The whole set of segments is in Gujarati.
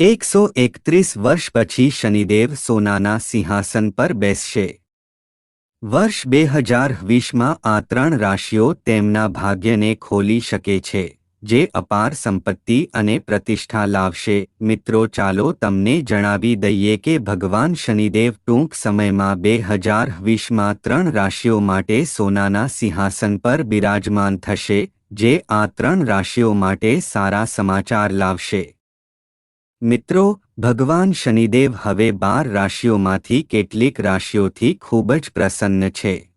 એકસો એકત્રીસ વર્ષ પછી શનિદેવ સોનાના સિંહાસન પર બેસશે. વર્ષ બે હજાર વીસમાં આ ત્રણ રાશિઓ તેમના ભાગ્યને ખોલી શકે છે, જે અપાર સંપત્તિ અને પ્રતિષ્ઠા લાવશે. મિત્રો, ચાલો તમને જણાવી દઈએ કે ભગવાન શનિદેવ ટૂંક સમયમાં બે હજાર વીસમાં ત્રણ રાશિઓ માટે સોનાના સિંહાસન પર બિરાજમાન થશે, જે આ ત્રણ રાશિઓ માટે સારા સમાચાર લાવશે. મિત્રો, ભગવાન શનિદેવ હવે બાર રાશિઓમાંથી કેટલીક રાશિઓથી ખૂબ જ પ્રસન્ન છે.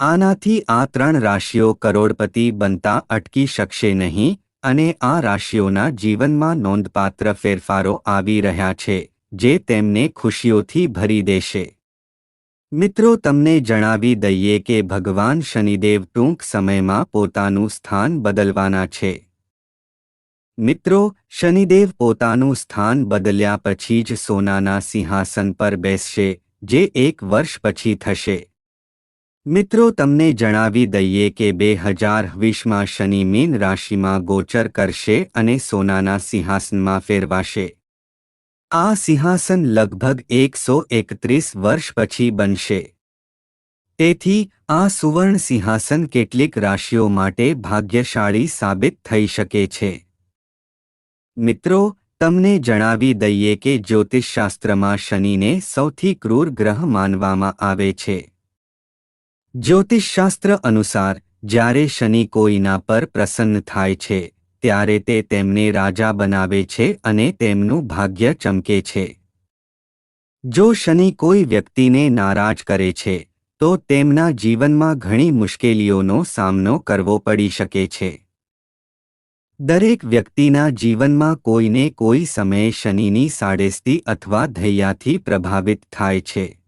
આનાથી આ ત્રણ રાશિઓ કરોડપતિ બનતા અટકી શકશે નહીં અને આ રાશિઓના જીવનમાં નોંધપાત્ર ફેરફારો આવી રહ્યા છે, જે તેમને ખુશીઓથી ભરી દેશે. મિત્રો, તમને જણાવી દઈએ કે ભગવાન શનિદેવ ટૂંક સમયમાં પોતાનું સ્થાન બદલવાના છે. મિત્રો, શનિદેવ પોતાનું સ્થાન બદલ્યા પછી જ સોનાના સિંહાસન પર બેસશે, જે એક વર્ષ પછી થશે. મિત્રો, તમને જણાવી દઈએ કે બે હજાર વીસમાં શનિ મીન રાશિમાં ગોચર કરશે અને સોનાના સિંહાસનમાં ફેરવાશે. આ સિંહાસન લગભગ એકસો એકત્રીસ વર્ષ પછી બનશે. તેથી, આ સુવર્ણ સિંહાસન કેટલીક રાશિઓ માટે ભાગ્યશાળી સાબિત થઈ શકે છે. મિત્રો, તમને જણાવી દઈએ કે જ્યોતિષશાસ્ત્રમાં શનિને સૌથી ક્રૂર ગ્રહ માનવામાં આવે છે. જ્યોતિષશાસ્ત્ર અનુસાર, જ્યારે શનિ કોઈના પર પ્રસન્ન થાય છે, ત્યારે તે તેમને રાજા બનાવે છે અને તેમનું ભાગ્ય ચમકે છે. જો શનિ કોઈ વ્યક્તિને નારાજ કરે છે, તો તેમના જીવનમાં ઘણી મુશ્કેલીઓનો સામનો કરવો પડી શકે છે. દરેક વ્યક્તિના જીવનમાં કોઈને કોઈ સમયે શનિની સાડેસ્તી અથવા ધૈયાથી પ્રભાવિત થાય છે.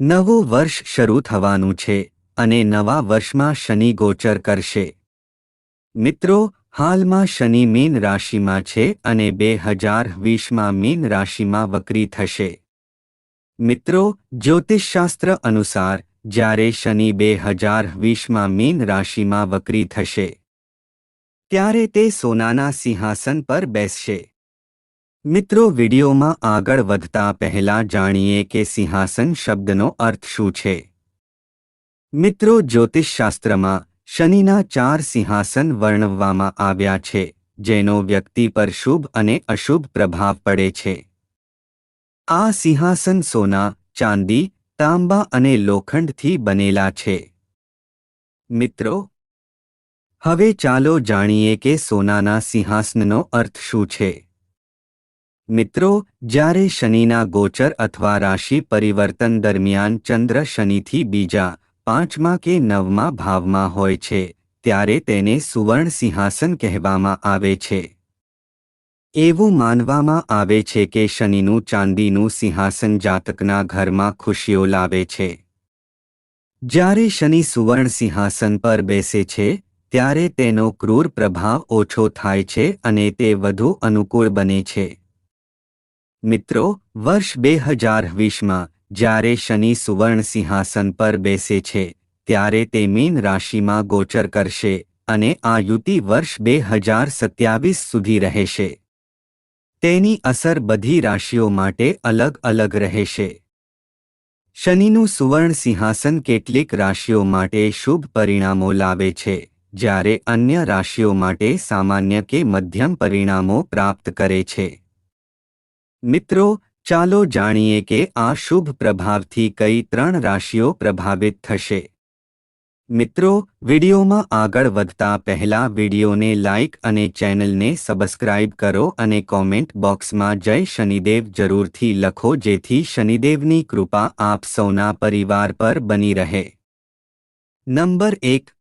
નવું વર્ષ શરૂ થવાનું છે અને નવા વર્ષમાં શનિ ગોચર કરશે. મિત્રો, હાલમાં શનિ મીન રાશિમાં છે અને બે હજાર વીસમાં મીન રાશિમાં વક્રી થશે. મિત્રો, જ્યોતિષશાસ્ત્ર અનુસાર જ્યારે શનિ બે હજાર વીસમાં મીન રાશિમાં વક્રી થશે ત્યારે તે સોનાના સિંહાસન પર બેસશે. મિત્રો, વિડીયોમાં આગળ વધતા પહેલા જાણીએ કે સિંહાસન શબ્દનો અર્થ શું છે. મિત્રો, જ્યોતિષશાસ્ત્રમાં શનિના ચાર સિંહાસન વર્ણવવામાં આવ્યા છે, જેનો વ્યક્તિ પર શુભ અને અશુભ પ્રભાવ પડે છે. આ સિંહાસન સોના, ચાંદી, તાંબા અને લોખંડથી બનેલા છે. મિત્રો હવે ચાલો જાણીએ કે સોનાના સિંહાસનનો અર્થ શું છે. મિત્રો, જ્યારે શનિના ગોચર અથવા રાશિ પરિવર્તન દરમિયાન ચંદ્ર શનિથી બીજા, પાંચમા કે નવમા ભાવમાં હોય છે, ત્યારે તેને સુવર્ણ સિંહાસન કહેવામાં આવે છે. એવું માનવામાં આવે છે કે શનિનું ચાંદીનું સિંહાસન જાતકના ઘરમાં ખુશીઓ લાવે છે. જ્યારે શનિ સુવર્ણ સિંહાસન પર બેસે છે ત્યારે તેનો ક્રૂર પ્રભાવ ઓછો થાય છે અને તે વધુ અનુકૂળ બને છે. મિત્રો, વર્ષ બે હજાર વીસમાં, જ્યારે શનિ સુવર્ણ સિંહાસન પર બેસે છે, ત્યારે તે મીન રાશિમાં ગોચર કરશે અને આ યુતિ વર્ષ બે હજાર સત્યાવીસ સુધી રહેશે. તેની અસર બધી રાશિઓ માટે અલગ અલગ રહેશે. શનિનું સુવર્ણ સિંહાસન કેટલીક રાશિઓ માટે શુભ પરિણામો લાવે છે. જ્યારે અન્ય રાશિઓ માટે સામાન્ય કે મધ્યમ પરિણામો પ્રાપ્ત કરે છે. મિત્રો, ચાલો જાણીએ કે આ શુભ પ્રભાવથી કઈ ત્રણ રાશિઓ પ્રભાવિત થશે. મિત્રો, વિડીયોમાં આગળ વધતા પહેલા વિડીયોને લાઇક અને ચેનલને સબસ્ક્રાઇબ કરો અને કોમેન્ટ બોક્સમાં જય શનિદેવ જરૂરથી લખો જેથી શનિદેવની કૃપા આપ સૌના પરિવાર પર બની રહે. નંબર એક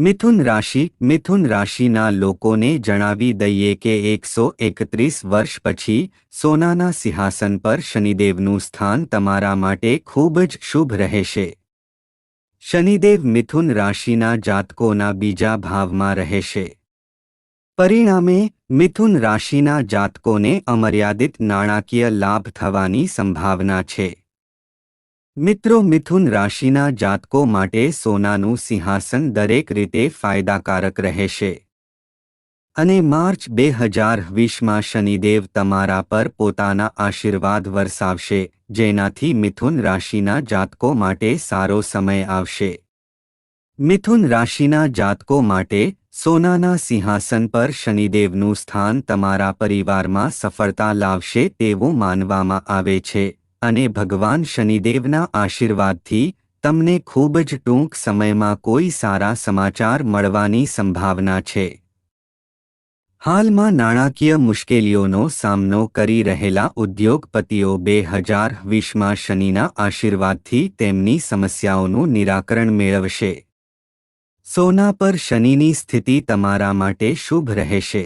મિથુન રાશિ, મિથુન રાશિના લોકોને જણાવી દઈએ કે એકસો એકત્રીસ વર્ષ પછી સોનાના સિંહાસન પર શનિદેવનું સ્થાન તમારા માટે ખૂબ જ શુભ રહેશે. શનિદેવ મિથુન રાશિના જાતકોના બીજા ભાવમાં રહેશે. પરિણામે, મિથુન રાશિના જાતકોને અમર્યાદિત નાણાકીય લાભ થવાની સંભાવના છે. મિત્રો, મિથુન રાશિના જાતકો માટે સોનાનું સિંહાસન દરેક રીતે ફાયદાકારક રહેશે. અને માર્ચ બે હજાર વીસમાં શનિદેવ તમારા પર પોતાના આશીર્વાદ વરસાવશે, જેનાથી મિથુન રાશિના જાતકો માટે સારો સમય આવશે. મિથુન રાશિના જાતકો માટે સોનાના સિંહાસન પર શનિદેવનું સ્થાન તમારા પરિવારમાં સફળતા લાવશે તેવું માનવામાં આવે છે. અને ભગવાન શનિદેવના આશીર્વાદથી તમને ખૂબ જ ટૂંક સમયમાં કોઈ સારા સમાચાર મળવાની સંભાવના છે. હાલમાં નાણાકીય મુશ્કેલીઓનો સામનો કરી રહેલા ઉદ્યોગપતિઓ બે હજાર વીસમાં શનિના આશીર્વાદથી તેમની સમસ્યાઓનું નિરાકરણ મેળવશે. સોના પર શનિની સ્થિતિ તમારા માટે શુભ રહેશે.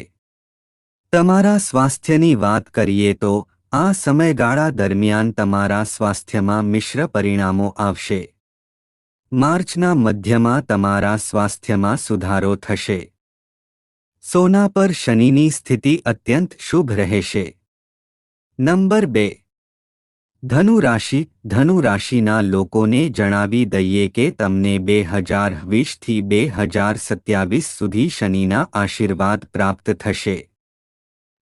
તમારા સ્વાસ્થ્યની વાત કરીએ તો આ સમયગાળા દરમિયાન તમારા સ્વાસ્થ્યમાં મિશ્ર પરિણામો આવશે. માર્ચના મધ્યમાં તમારા સ્વાસ્થ્યમાં સુધારો થશે. સોના પર શનિની સ્થિતિ અત્યંત શુભ રહેશે. નંબર બે. ધનુ રાશિ ધનુ રાશિના લોકોને જણાવી દઈએ કે તમને બે હજાર વીસથી બે હજાર સત્યાવીસ સુધી શનિના આશીર્વાદ પ્રાપ્ત થશે.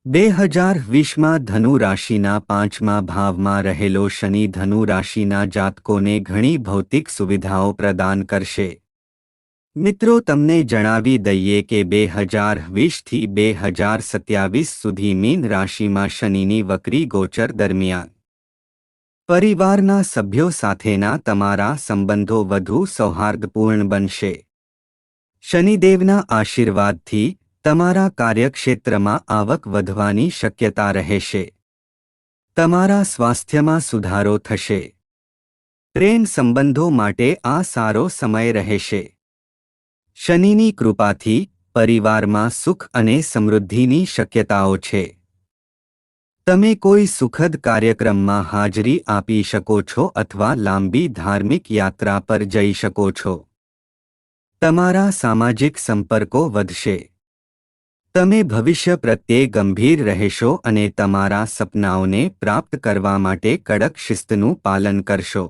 બે હજાર વીસમાં ધનુ રાશિના પાંચમા ભાવમાં રહેલો શનિ ધનુ રાશિના જાતકોને ઘણી ભૌતિક સુવિધાઓ પ્રદાન કરશે. મિત્રો, તમને જણાવી દઈએ કે બે હજાર વીસથી બે હજાર સત્યાવીસ સુધી મીન રાશિમાં શનિની વક્રી ગોચર દરમિયાન. પરિવારના સભ્યો સાથેના તમારા સંબંધો વધુ સૌહાર્દપૂર્ણ બનશે. શનિદેવના આશીર્વાદથી તમારા કાર્યક્ષેત્રમાં આવક વધવાની શક્યતા રહેશે. તમારા સ્વાસ્થ્યમાં સુધારો થશે. પ્રેમ સંબંધો માટે આ સારો સમય રહેશે. શનિની કૃપાથી પરિવારમાં સુખ અને સમૃદ્ધિની શક્યતાઓ છે. તમે કોઈ સુખદ કાર્યક્રમમાં હાજરી આપી શકો છો અથવા લાંબી ધાર્મિક યાત્રા પર જઈ શકો છો. તમારા સામાજિક સંપર્કો વધશે. તમે ભવિષ્ય પ્રત્યે ગંભીર રહેશો અને તમારા સપનાઓને પ્રાપ્ત કરવા માટે કડક શિસ્તનું પાલન કરશો.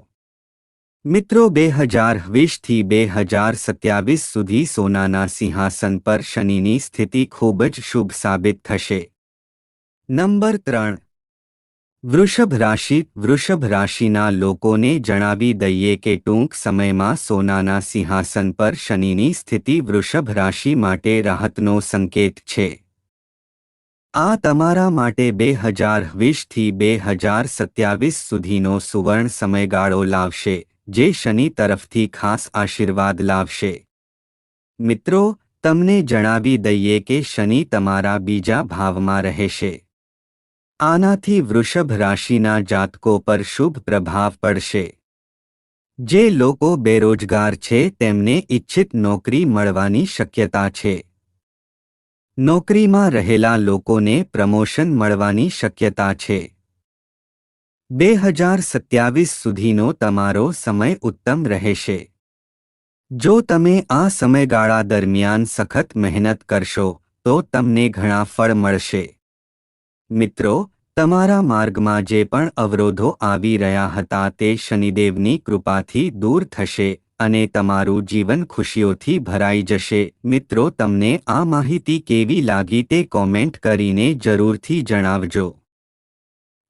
મિત્રો બે હજાર વીસથી બે હજાર સત્યાવીસ સુધી સોનાના સિંહાસન પર શનિની સ્થિતિ ખૂબ જ શુભ સાબિત થશે. નંબર ત્રણ. વૃષભ રાશિ, વૃષભ રાશિના લોકોને જણાવી દઈએ કે ટૂંક સમયમાં સોનાના સિંહાસન પર શનિની સ્થિતિ વૃષભ રાશિ માટે રાહતનો સંકેત છે. આ તમારા માટે બે હજાર વીસથી બે હજાર સત્યાવીસ સુધીનો સુવર્ણ સમયગાળો લાવશે, જે શનિ તરફથી ખાસ આશીર્વાદ લાવશે. મિત્રો, તમને જણાવી દઈએ કે શનિ તમારા બીજા ભાવમાં રહેશે. આનાથી વૃષભ રાશિના જાતકો પર શુભ પ્રભાવ પડશે. જે લોકો બેરોજગાર છે, તેમને ઇચ્છિત નોકરી મળવાની શક્યતા છે. નોકરીમાં રહેલા લોકોને પ્રમોશન મળવાની શક્યતા છે. બે હજાર સત્યાવીસ સુધીનો તમારો સમય ઉત્તમ રહેશે. જો તમે આ સમયગાળા દરમિયાન સખત મહેનત કરશો, તો તમને ઘણા ફળ મળશે. મિત્રો તમારા માર્ગમાં જે પણ અવરોધો આવી રહ્યા હતા તે શનિદેવની કૃપાથી દૂર થશે અને તમારું જીવન ખુશીઓથી ભરાઈ જશે. મિત્રો, તમને આ માહિતી કેવી લાગી તે કોમેન્ટ કરીને જરૂરથી જણાવજો.